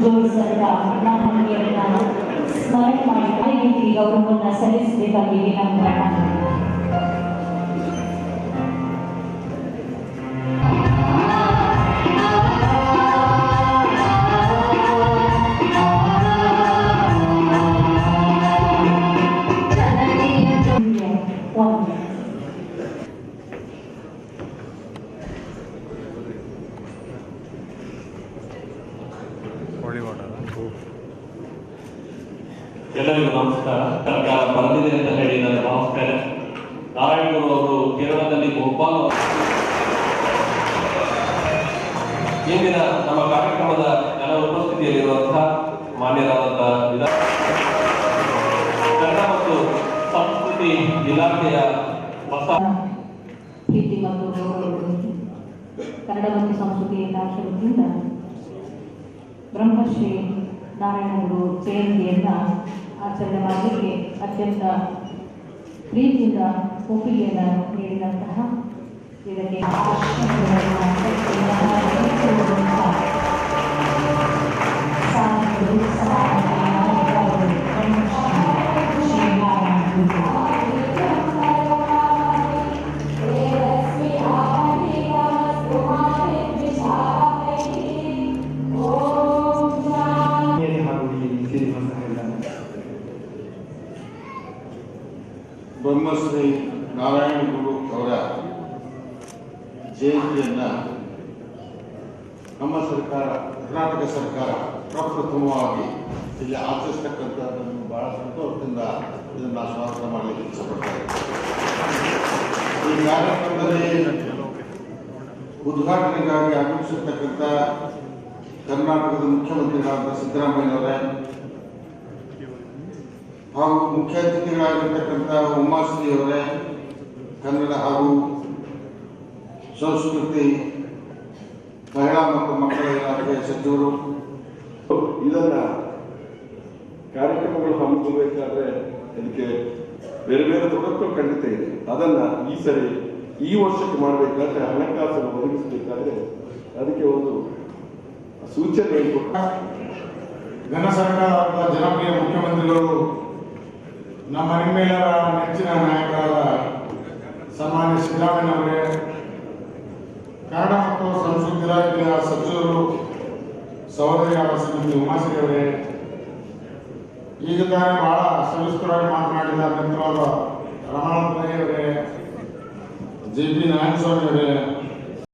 ಜೋಡಿಸಿದ ಪ್ರಣಾಮಗಳನ್ನು ಸ್ಮರಣೆ ಮಾಡಿ ತಾಯಿಗೆ ಗೌರವವನ್ನು ಸಲ್ಲಿಸಬೇಕಾಗಿ ವಿನಮ್ರ ಒಂದು ಹೋಳಿ ಮಾಡೋಣ ಎಲ್ಲರಿಗೂ ನಮಸ್ಕಾರ. ಸರ್ಕಾರ ಬಂದಿದೆ ಅಂತ ಹೇಳಿ ನಾನು ಭಾವಿಸ್ತೇನೆ ನಾರಾಯಣಗುರು ಅವರು ಕೇರಳದಲ್ಲಿ ಬಹುಪಾಲು ಇಂದಿನ ನಮ್ಮ ಕಾರ್ಯಕ್ರಮದ ಜನ ಉಪಸ್ಥಿತಿಯಲ್ಲಿರುವಂತಹ ಮಾನ್ಯರಾದಂತಹ ವಿಧಾನ ಕನ್ನಡ ಮತ್ತು ಸಂಸ್ಕೃತಿ ಇಲಾಖೆಯ ಹೊಸ ಪ್ರೀತಿ ಮತ್ತು ಗೌರವಗಳು ಕನ್ನಡ ಮತ್ತು ಸಂಸ್ಕೃತಿ ಇಲಾಖೆ ವತಿಯಿಂದ ಬ್ರಹ್ಮಶ್ರೀ ನಾರಾಯಣಗುರು ಜಯಂತಿಯನ್ನು ಆಚರಣೆ ಮಾಡಲಿಕ್ಕೆ ಅತ್ಯಂತ ಪ್ರೀತಿಯಿಂದ ಒಪ್ಪಿಗೆಯನ್ನು ನೀಡಿದಂತಹ ಇದಕ್ಕೆ ಬ್ರಹ್ಮಶ್ರೀ ನಾರಾಯಣ ಗುರು ಅವರ ಜಯಂತಿಯನ್ನ ನಮ್ಮ ಸರ್ಕಾರ, ಕರ್ನಾಟಕ ಸರ್ಕಾರ ಪ್ರಪ್ರಥಮವಾಗಿ ಇಲ್ಲಿ ಆಚರಿಸ್ತಕ್ಕಂಥದ್ದನ್ನು ಬಹಳ ಸಂತೋಷದಿಂದ ಇದನ್ನು ಸ್ವಾಗತ ಮಾಡಲಿಕ್ಕೆ ಇಷ್ಟಪಡ್ತಾರೆ ಈ ಕಾರ್ಯಕ್ರಮದಲ್ಲಿ ಉದ್ಘಾಟನೆಗಾಗಿ ಆಗಮಿಸಿರ್ತಕ್ಕಂಥ ಕರ್ನಾಟಕದ ಮುಖ್ಯಮಂತ್ರಿಗಳಾದ ಸಿದ್ದರಾಮಯ್ಯನವರೇ ಹಾಗೂ ಮುಖ್ಯ ಅತಿಥಿಗಳಾಗಿರ್ತಕ್ಕಂಥ ಉಮಾಶ್ರೀ ಅವರೇ ಕನ್ನಡ ಹಾಗೂ ಸಂಸ್ಕೃತಿ ಮಹಿಳಾ ಮತ್ತು ಮಕ್ಕಳ ಇಲಾಖೆಯ ಸಚಿವರು. ಇದನ್ನ ಕಾರ್ಯಕ್ರಮಗಳು ಹಮ್ಮಿಕೊಳ್ಬೇಕಾದ್ರೆ ಅದಕ್ಕೆ ಬೇರೆ ಬೇರೆ ತೊಡಕು ಖಂಡಿತ ಇದೆ. ಅದನ್ನ ಈ ಸರಿ ಈ ವರ್ಷಕ್ಕೆ ಮಾಡಬೇಕಾದ್ರೆ ಹಣಕಾಸನ್ನು ಒದಗಿಸಬೇಕಾದ್ರೆ ಅದಕ್ಕೆ ಒಂದು ಸೂಚನೆ ಕೊಟ್ಟ ಘನ ಸರ್ಕಾರ ಜನಪ್ರಿಯ ಮುಖ್ಯಮಂತ್ರಿಗಳು ನಮ್ಮ ಹಿಮ್ಮೆಲ್ಲರ ನೆಚ್ಚಿನ ನಾಯಕರಾದ ಸನ್ಮಾನ್ಯ ಸಿದ್ದರಾಮಯ್ಯನವರೇ ಕನ್ನಡ ಮತ್ತು ಸಂಸ್ಕೃತಿ ಇಲಾಖೆಯ ಸಚಿವರು ಸಹೋದರಿಯಾದ ಶ್ರೀಮತಿ ಉಮಾಶ್ರೀ ಅವರೇ ಈಗ ತಾನೇ ಬಹಳ ಸವಿಸ್ತರವಾಗಿ ಮಾತನಾಡಿದ ಮಿತ್ರರಾದ ರಮಣ ಅವರೇ ಜೆ ಪಿ ನಾರಾಯಣಸ್ವಾಮಿ ಅವರೇ